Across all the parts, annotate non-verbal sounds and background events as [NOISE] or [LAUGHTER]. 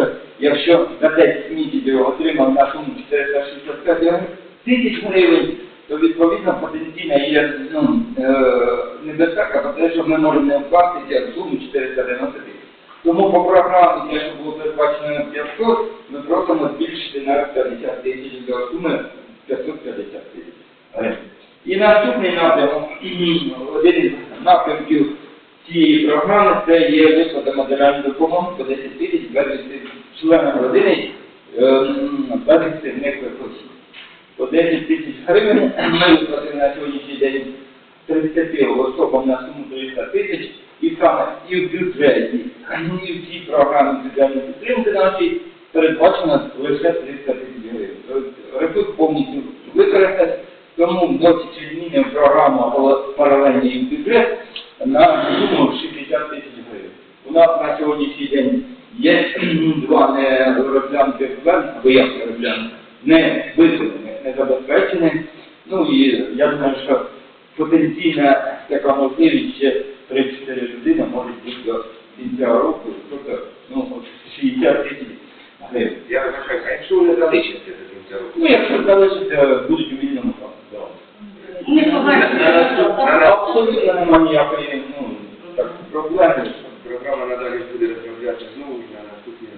що якщо за 10 місяців отримав на суму 465 тисяч гривень, то відповідно потенційна є ну, е, небезпека про те, що ми можемо не вкластися в суму 490 тисяч. Тому по програмі, те, що було передбачено на 500, ми просимо збільшити на 50 тисяч до суми 550 тисяч. І наступний напрямок, один із напрямків цієї програми, це є виплата матеріальної допомоги по 10 тисяч членам родини ем, безвістивних осіб. По 10 тисяч гривень ми виплатили на сьогоднішній день 30 особам на суму 300 тисяч, і саме і в бюджеті, і в цій програмі соціальної підтримки нашій передбачено лише 300 тисяч гривень. Ресурс повністю використати, тому зміни в програму в бюджет на суму 60 тисяч гривень. У нас на сьогоднішній день є два не розглянути проблеми, або як не не виконаних, не забезпечених. Ну і я думаю, що потенційна така можливість ще 3-4 людини може бути до кінця року, тобто ну, 60 тисяч гривень. Я вибачаю, а якщо не залишиться до кінця року? Ну, якщо залишиться, будуть у вільному праві. Не погано. Абсолютно немає ніякої ну, так, проблеми. Програма надалі буде розроблятися знову ж на наступні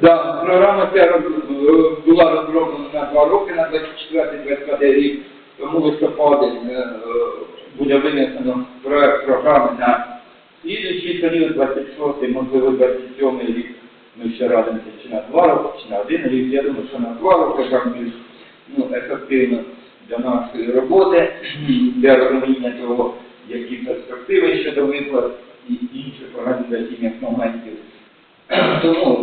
Роз- е, була розроблена на два роки, на 24-25 рік, тому листопаді е, буде винесено проект програми на слідуючий період, 26 можливо, 27 рік. Ми ще радимося чи на два роки, чи на один рік. Я думаю, що на два роки так більш ну, ефективно для нашої роботи, для розуміння того, які перспективи щодо виплат і інших організаційних моментів. Тому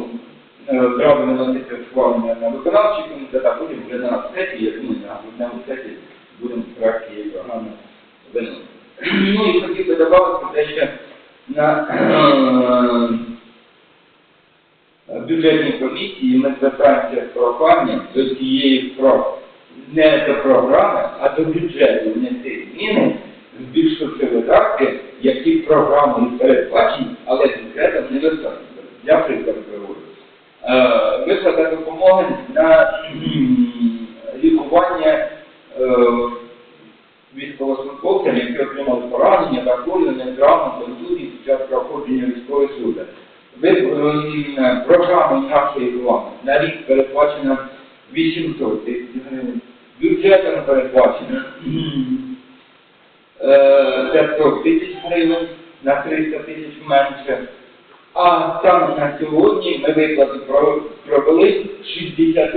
треба на виконавчий комітет, а потім вже на сесії, я думаю, на грудневу сесію будемо проект програми виносити. Ну і хотів би додати те, що на е, бюджетній комісії ми звертаємося з проханням до цієї про не до програми, а до бюджету внести зміни, збільшити видатки, які програмою передбачені, але бюджетом не виконані. Я приклад приводжу. Е, Виплата допомоги на лікування е, військовослужбовцям, які отримали поранення, захворювання, травми, контузії під час проходження військової служби. Ви ем, нашої влади на рік передбачено 800 тисяч гривень. Бюджетом передбачено кхм, е, 500 тисяч гривень на 300 тисяч менше. А саме на сьогодні ми виплати провели 60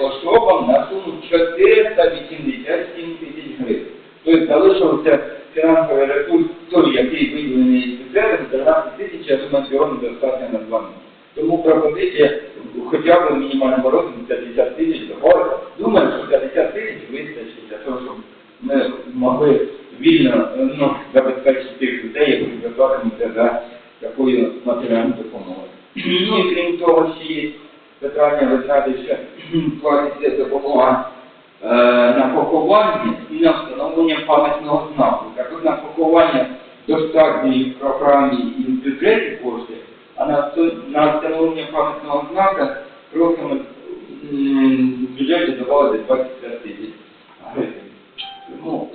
особам на суму 487 тисяч гривень. Тобто залишився фінансовий ресурс той, який виділений з бюджету, 13 тисяч, я думаю, цього недостатньо на два місяці. Тому пропозиція хоча б мінімального розміру 50 тисяч договорити. Думаю, що 50 тисяч вистачить для того, щоб ми могли вільно ну, забезпечити тих людей, які звертатимуться за такою матеріальною допомогою. І крім того, ще є питання, ви знаєте, що платиться допомога е, на поховання і на встановлення пам'ятного знаку. Так от на поховання достатньої в програмі і в бюджеті кошти, а на, на встановлення пам'ятного знака просимо м, в бюджеті додати 25 тисяч гривень. Ну,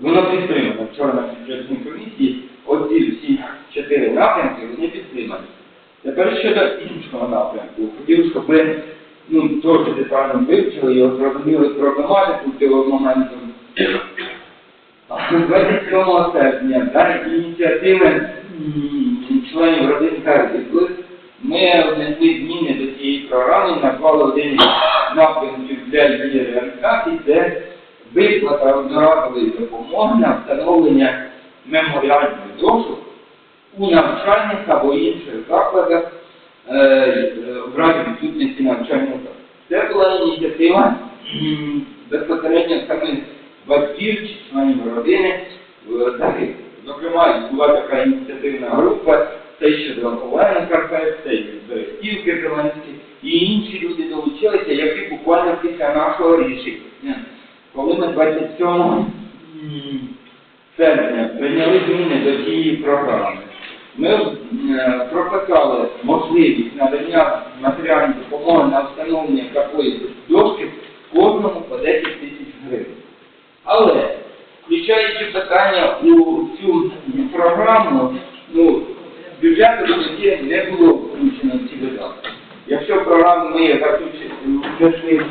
воно підтримано вчора на бюджетній комісії. Оці всі чотири напрямки вони підтримані. Тепер щодо іншого напрямку. Хотів, щоб ви ну, трохи детально вивчили і зрозуміли проблематику цього моменту. 27 серпня за ініціативи членів родин Харків ми внесли зміни до цієї програми, назвали один напрямків для її реалізації, це виплата одноразової допомоги на встановлення меморіальних дошок у навчальних або інших закладах е, е, в разі відсутності навчального закладу. Це була ініціатива безпосередньо самих батьків чи членів родини. Е, зокрема, була така ініціативна група, це щодо Олени Карпець, це і Берестівки Зеленський, і інші люди долучилися, які буквально після нашого рішення, коли ми 27 м, серпня прийняли зміни до цієї програми. Ми е, прописали можливість надання матеріальної допомоги на встановлення такої дошки кожному по 10 тисяч гривень. Але, включаючи питання у цю програму, ну, бюджету тоді не було включено ці видатки. Якщо програму ми внесли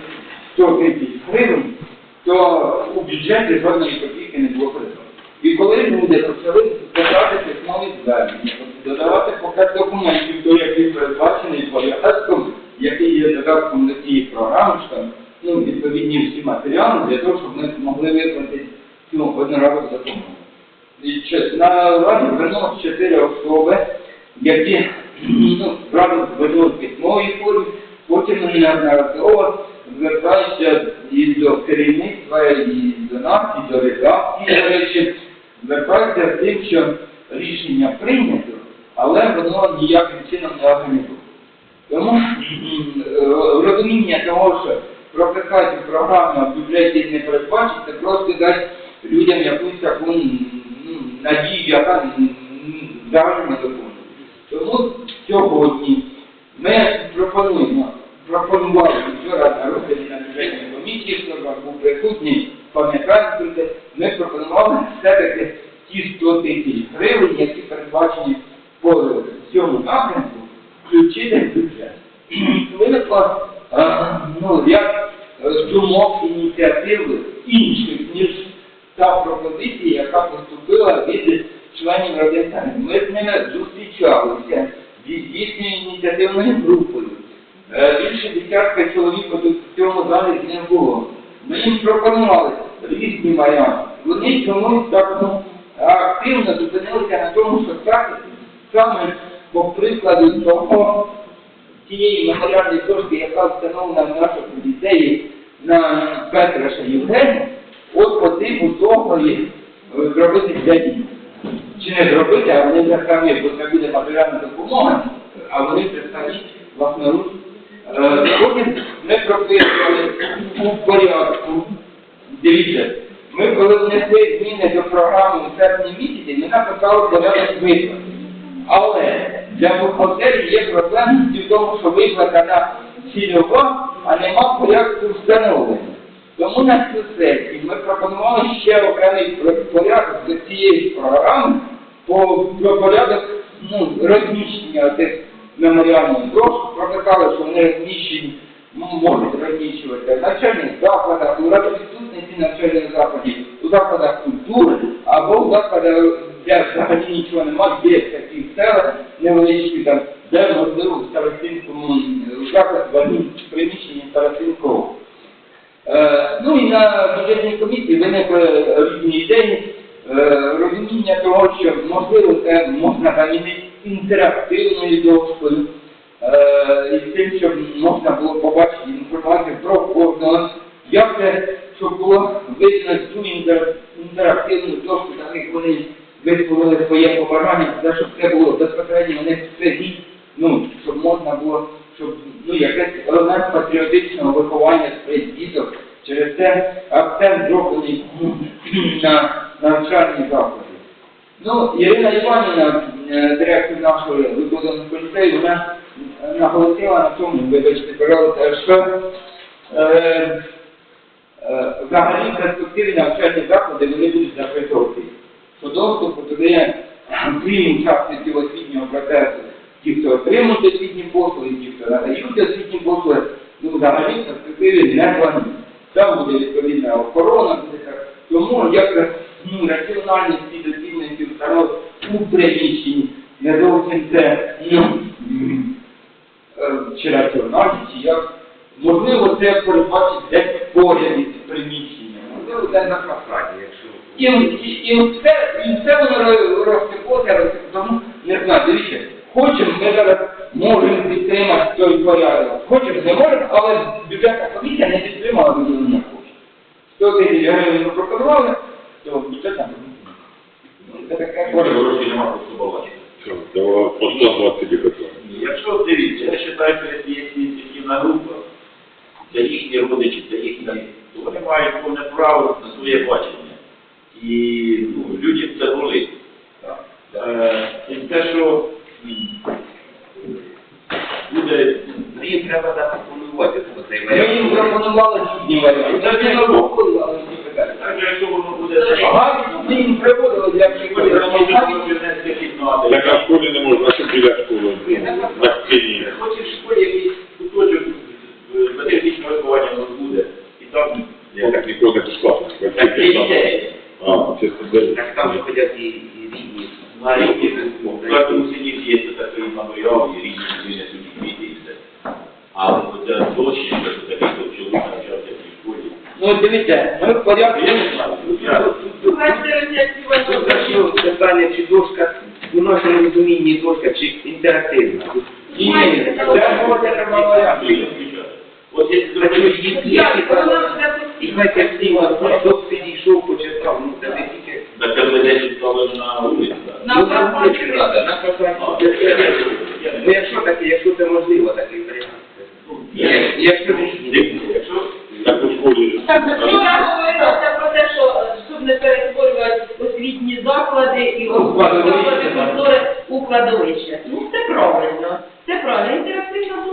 100 тисяч гривень, то у бюджеті жодної копійки не було передано. Коли люди почали писати письмові звернення, додавати пакет документів, до яких передбачений порядком, який є додатком до цієї програми, що ну, відповідні всі матеріали для того, щоб ми могли виплатити цю одноразову допомогу. На раді звернулося чотири особи, які ну, зразу звернули в письмовій формі, потім неодноразово звертаються і до керівництва, і до нас, і до редакції, до речі, звертаються з тим, що рішення прийнято, але воно ніяким чином не організовано. Тому е, розуміння того, що прописати програму в бюджеті не передбачить, це просто дасть людям якусь таку ну, надію, яка взагалі не виконує. Тому сьогодні ми пропонуємо, пропонували вчора на розгляді на бюджетній комісії, з був присутній, пам'ятаєте, ми пропонували все-таки ті 100 тисяч гривень, які передбачені по цьому напрямку, включити в бюджет. Виникло е, ну, ряд е, думок, ініціатив інших, ніж та пропозиція, яка поступила від членів Радикальної. Ми з ними зустрічалися з їхньою ініціативною групою. Е, Більше десятка чоловік в цьому залі не було. Ми їм пропонували різні варіанти. Вони чомусь так ну, активно зупинилися на тому, що так, саме по прикладу того, тієї меморіальної дошки, яка встановлена в нашому ліцеї на Петраша Євгенія, от по типу того е, зробити для дітей. Чи не зробити, а вони вже самі, бо це буде матеріальна допомога, а вони вже самі власноруч. Потім ми прописували у порядку, дивіться, ми коли внесли зміни до програми у серпні місяці, ми написали порядок виплат. Але для бухгалтерії є проблема в тому, що виплата цільова, а нема порядку встановлення. Тому на цю сесію ми пропонували ще окремий порядок до цієї програми по про порядок ну, розміщення тих меморіальних дошок. Прописали, що вони розміщені, ну, можуть розміщувати навчальних закладах, у радовідсутності навчальних закладів, у закладах культури або в закладах, де взагалі нічого немає, є такі села невеличкі, там, де можливо в старостинському заклад в одному приміщенні старостинського. Ну і на бюджетній комісії виникли різні ідеї, е, розуміння того, що можливо це можна замінити інтерактивною дошкою, і з тим, щоб можна було побачити інформацію про кожного, як це, щоб було видно цю інтерактивну дошку, так як вони висловили своє побажання, за щоб це було безпосередньо у них в селі, ну, щоб можна було, щоб ну, якесь елемент патріотичного виховання своїх діток, через це акцент зроблений [CLEARS THROAT] на навчальні заклади. Ну, Ірина Іванівна, е, директор нашого виконавчого ліцею, вона е, наголосила на тому, вибачте, пожалуйста, що е, е, взагалі перспективі навчальні заклади вони будуть закриті. Що доступу туди, крім учасників освітнього процесу, ті, хто отримують освітні послуги, ті, хто надають освітні послуги, ну взагалі в перспективі не планують. Там буде відповідна охорона, буде так. Тому як ну, раціональність і доцільності установ у приміщенні не зовсім це ну, чи раціональність, чи як. Можливо, це передбачить десь поряд із приміщенням. Можливо, це на фасаді, якщо. І, і, і все, і все воно ро- розтеклося, тому не знаю, дивіться, хочемо, ми зараз можемо підтримати той порядок, хочемо, не можемо, але бюджетна комісія не підтримала виділення коштів. 100 тисяч гривень ми пропонували, то бюджетна комісія. Ну, Це таке Може, гроші нема просто. Давай по 120 гектарів. Якщо дивіться, я вважаю, що є ініціативна група, це їхні родичі, це їхні, то вони мають повне право на своє бачення. І ну, людям це болить. Е, І те, що буде, їм треба запропонувати Ми їм варіант. пропонували варіанти. Це не робили, але всі питання. Так, якщо воно буде Ага, ми їм приводили для прикладу. Так а в школі не можна, щоб біля школи, на стіні. Хочеш в школі якийсь куточок е, патріотичного виховання у нас буде. І там Я так ніколи не безплатно. Так, це ідея. А, це студент. Так там же ходять і, і рідні. На рівні в кожному селі є такий меморіал, і різні людини сюди квіти і все. Але оця дощечка, що такий то чоловік навчався в цій школі. Ну, от дивіться, ми в порядку. Тут такі питання, чи дошка, у нашому розумінні дошка, чи інтерактивна. Ні, ні, це може треба варіанти. От якщо Так, зробити є- є ті Знаєте, всі док підійшов, почитав, ну це не тільки... Так це десь стало на вулиці. Ну, на вулиці треба, на посадці. Ну, якщо таке, якщо це можливо, такий варіант. Якщо Так у школі. Так, за що я говорила, це про те, що щоб не перетворювати освітні заклади і Ну, заклади культури у кладовище. Ну, це правильно. Це правильно. Інтерактивна дошка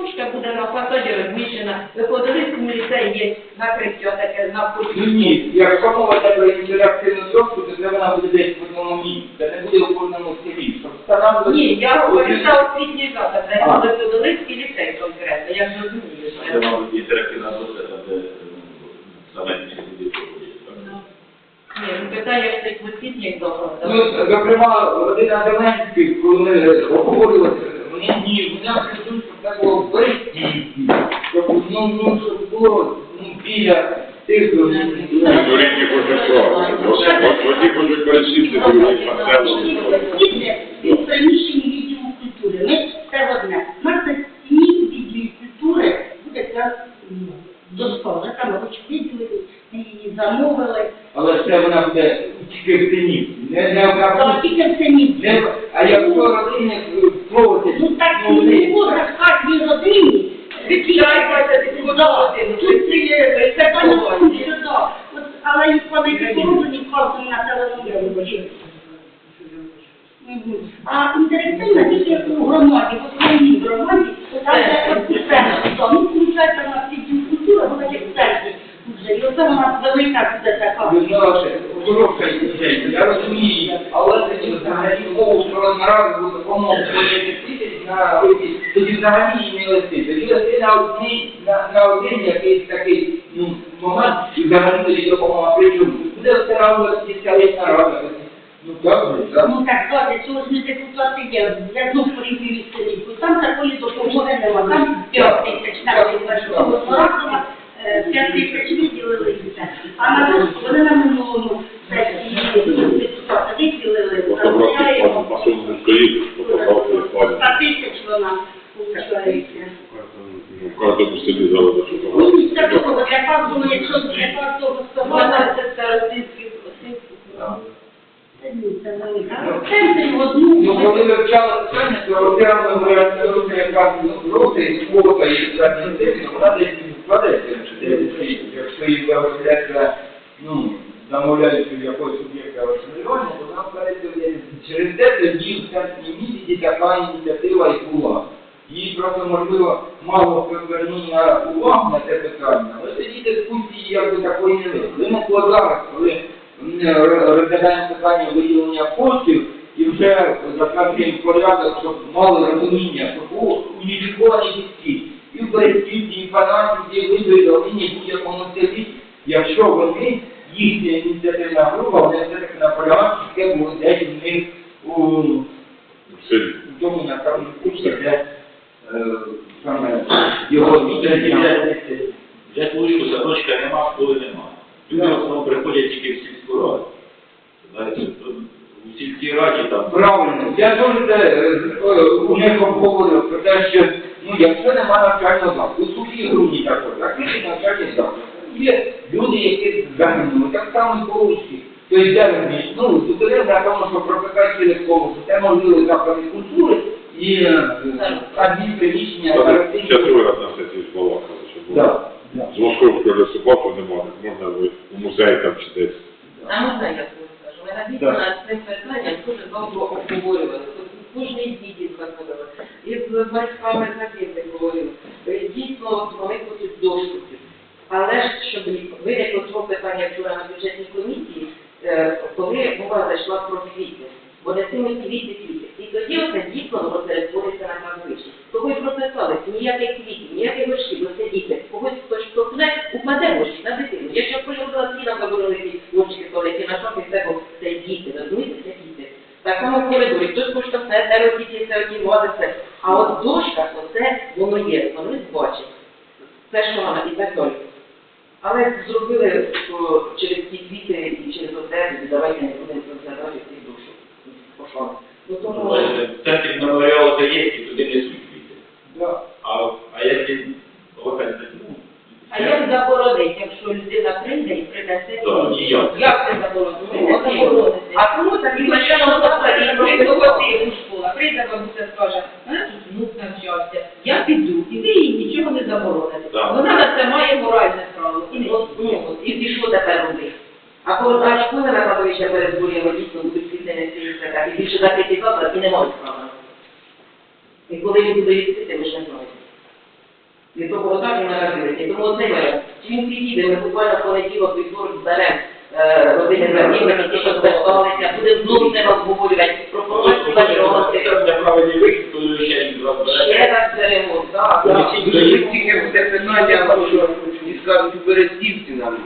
буде на фасаді розміщена. Виходили в ліцеї є накриття таке на вході. Ну ні, якщо мова йде про інтерактивну дошку, то це вона буде десь в одному місці. Це не буде у кожному селі. Щоб встановлювати- Ні, я говорю за освітній заклад, де А. це Виходилицький ліцей конкретно, я ж розумію. що це, мабуть, інтерактивна дошка, де ну, саме більше людей проходять. Ні, ну питання стоїть в освітніх закладах. Ну, зокрема, родина Зеленських, коли ми обговорювали, вони ні, вони хочуть, щоб це було в Щоб, ну, ну, щоб було ну, біля тих, ну, Ну, рідні хочуть. От хочуть пересісти, другі на. Діти від приміщень відділу культури. Ми це одне. У нас на стіні відділу культури буде ця м, там хоч виділили, ми її замовили. але це вона буде тільки в тіні. Не, не в капусті. тільки в це а якщо родини просять, Ну так ну, не можна в кожній родині. Тут це є. Це пані що да. Але їх вони відпорожені в кожному населеному пункті. А інтерактивна тільки у громаді, в основній громаді, то там де от у центрі. То, Ну, виходить, у нас відділ культури, вона як в і оце у нас велика буде така. Людмила, хороша ідея, я розумію, але тоді взагалі мову про нараду буде допомогу 20 на руки, тоді взагалі її не листи. Тоді листи на одній, на, на один якийсь такий ну, момент, і взагалі тоді допомога причому. Буде все равно селищна рада. Ну так, так. Ну так, добре, цього ж не депутати є, я знов порівнюю з Там такої допомоги нема, там 5 тисяч на першого Саратова, 5 тисяч виділили і. А на дошку вони на минулому сесії депутати виділили, по пані. 100 тисяч вона виходить. Ну, в кожному селі заводи Ну, фотографії. для того, для кожного, якщо для кожного Вона стосовно, це це це. В центрі одну. Ну, коли вивчали питання, то руки, яка руки, і квота, і адміністративна, вона десь складеться, якщо її виявляється, ну, замовляють у якогось суб'єкта то вона складеться через те, тоді в центрі місяці така ініціатива і була. Їй просто, можливо, мало звернули на увагу на це питання, але тоді дискусії якби такої не вийшло. Ми на зараз, коли розглядаємо питання виділення коштів, і вже затверджуємо порядок, щоб мали розуміння, щоб був уніфікований підхід. І в Березківці, і в Панасівці, і в Либері, Долині, будь-якому селі, якщо вони, їхня ініціативна група, вони все-таки наполягають, що це було десь у них у В в тому напевно курсі, де е, саме його ініціатива. Вже твою садочка нема, школи нема. Люди в основному приходять тільки в сільську раду. У сільській раді там Правильно, я дуже те, е, е, у них обговорив про те, що ну, якщо нема навчального закладу, у суді грудні також, закритий навчальний заклад. Є люди, які загинули, так само і по-русски. Тобто, де вони, ну, зупинив на тому, що прописати через кого, що це можливо заклади культури і е, адмінприміщення. Зараз ще другий раз на сесії збалакали, що було. Да, да. З Московського лісопарку немає, можна ви у музей там чи десь. А можна я тобі скажу? Ми на дійсно над цим питанням дуже довго обговорювали. Кожний діді заходили. І з батьками загиблих говорили. Е, Дійсно, помити цю дошку. Але ж, щоб виникло цього питання вчора на бюджетній комісії, е, коли мова зайшла про квіти, бо не цими квіти квіти. І тоді оце дійсно воно на кладовище. Того й процесали, ніяких квітів, ніяких вершків, оце діти. Когось хтось штовхне, упаде гроші на дитину. Якщо полюбила ціна заборонили ті гроші туалеті на це бо це діти, розумієте, це діти. В коридорі, хтось поштовхне, це роздіті, це оті вази, це. А от дошка, оце воно є, воно бачить. Це що вона і так далі. Але зробили, що через ці квіти і через оце, і давайте не будемо розглядати цих душу. Пошла. Ну тому, В центрі меморіалу це є, і туди несуть квіти. Да. А, а якщо опять, ну, а як заборонити, якщо людина прийде і принесе? То ніяк. Як це заборонити? Ну. А кому так і почало прийде у школа, прийде бабуся скаже, мене тут внук навчався, я піду, і ви їй нічого не забороните. Вона на це має моральне право. І, ну, і, і що тепер робити? А коли а школи на кладовища перед бурями дійсно будуть світлені так, і більше закриті завтра, і не мають права. І коли він буде відкрити, ми ж не знаємо. Від того так і наразилися. Тому оцей варіант. Чи він підійде, ми буквально понеділок вівторок зберемо е, родини загиблих, ті, що зверталися, буде знову це обговорювати, пропонувати варіанти. Це правильний вихід, то ще Ще раз беремо, так, так. Тільки буде питання, що і скажуть у Берестівці нам.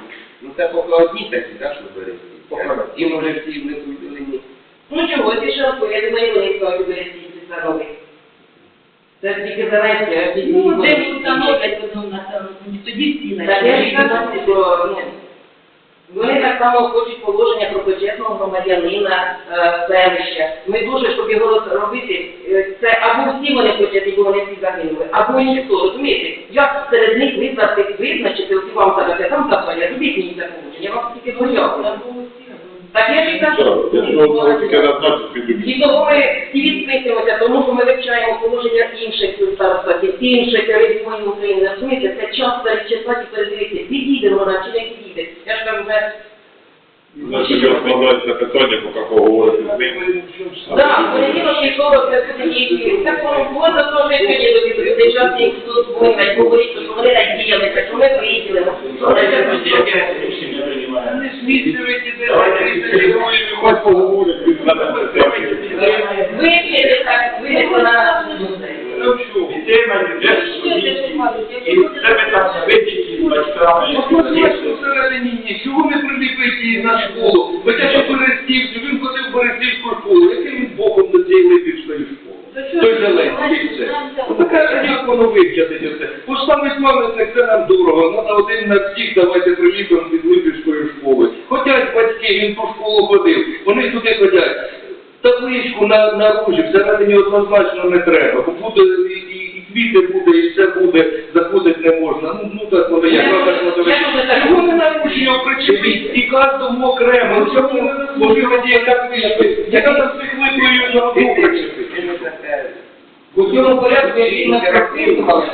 Ну це поки одні такі, так, що в Берестівці. Ті може всі не виділені. Ну чого, ті що я думаю, вони скажуть, берестівці становить. Це тільки Зеленський, а Ну, де ж встановлять потім на самому, тоді всі Так я ж кажу, що ну, вони так само хочуть положення про почесного громадянина е, селища. Ми дуже, щоб його робити, е, це або всі вони хочуть, бо вони всі загинули, або ніхто. Розумієте? Як серед них вибрати, визначити, от вам зараз там запаля, робіть мені це положення, я вам тільки дозволяю. Так я ж і кажу. І того ми всі відписуємося, тому що ми вивчаємо положення інших старостатів, інших регіонів України. Розумієте, це час перечитати і передивитися, підійде вона чи не підійде. Я ж кажу, вже Значить, розкладається питання, поки поговорити з ним. Так, понеділок і вівторок це буде їхні. Так воно що сьогодні до людей час їх тут говорить, що вони надіялися, що ми виділимо. Яке рішення приймає? Хоч задає Вивчити так, вивчити на нас. Підтримайте, де ж комісії. І це питання вивчити з батьками. всередині, чого не приліпити її на школу? Хоча що Берестівці, він ходив в Берестівську школу, яким боком до цієї Липівської школи? Той Зеленський Ну така як воно вивчати це. Поставить пам'ятник, це нам дорого, ну на один на всіх давайте приліпимо від Липівської школи. Хотять батьки, він по школу ходив, вони туди ходять. Табличку на, на ружі всередині однозначно не треба, бо буде і, і, і квіти буде, і все буде, заходити не можна. Ну, ну так воно, як так воно. я дуже Чого не на ружі його причепить і кожному окремо? Чому не можливо є таблички? Яка там цих виплює на одну причепити? У цьому порядку, який ми прописували,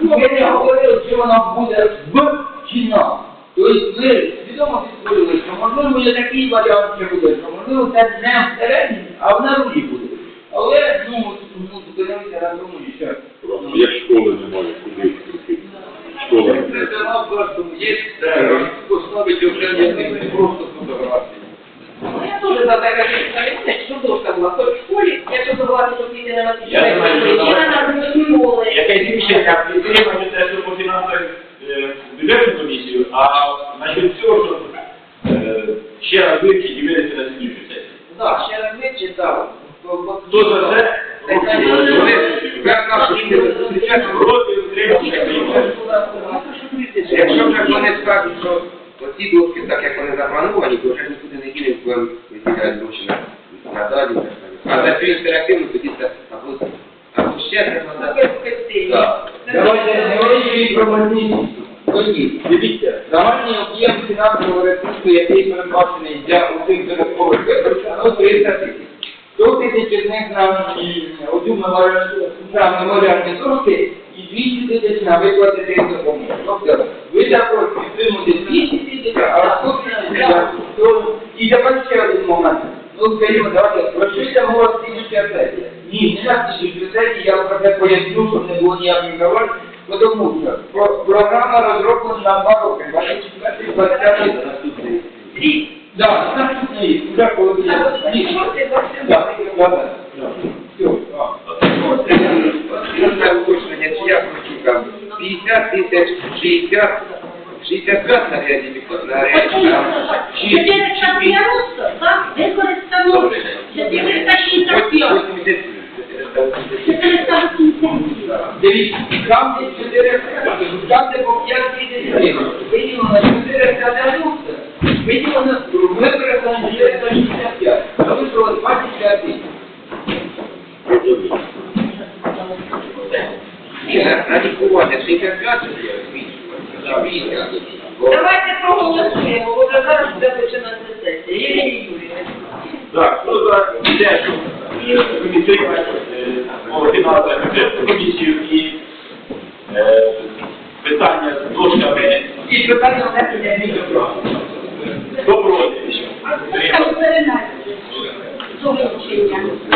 ми не говорили, що вона буде в чи на. Тобто ви свідомо підходили, що можливо є такий варіант, що буде, що можливо це не всередині, а в наружі буде. Але, ну, ну, зупинимося на тому, що Просто як школи немає, куди. Школа Це канал кожному є, де поставить окремі не просто фотографії. Я теж за таке що була хоч в школі, якщо забувати, що діти не Я знаю, що на школи. Яке рішення підтримати те, по фінансах е, бюджетну комісію, а насчет цього, що е, ще раз вивчити і вирішити на слідчу сесію. Так, ще раз вивчити, так. Хто за це? Якщо вже вони скажуть, що оці доски, так як вони заплановані, то вже нікуди не дінемо, будемо виділяти гроші на, на далі. А за цю інтерактивну тоді це або, або ще треба дати. Так. Давайте невеличкий інформаційний. Тоді, дивіться, загальний об'єм фінансового ресурсу, який передбачений для усіх додаткових витрат, ну 300 тисяч. 100 тисяч з них на одну меморіальні дошки і 200 тисяч на виплати тих допомог. Тобто ви також підтримуєте 200 тисяч, а 100 тисяч на то- І тепер ще один момент. Ну, скажімо, давайте, про що йде мова в слідчій сесії? Ні, не на слідчій сесії, я про це поясню, щоб не було ніяких говорень. Тому що про- програма розроблена на два роки, 24 25 Рік. Да, наступний рік, вже коли буде. Так, так, так. 50 тисяч, 60, 65 на ряді на ряді, там, 490, так, використано. 465. 480. Дивіться, там де 4, там де по 5 тисяч гривень, виділено 490, виділено, використано 465, залишилось 25 тисяч. Ні, на- на лікування 65 чи збільшувати, чи 50. Бо Давайте проголосуємо, бо вже зараз буде починати сесія. Євгеній Юрійович. Так, хто за те, що е, підтримати е, бюджетну комісію і е, питання з дошками І питання внесення змін до програми. хто проти? Лодками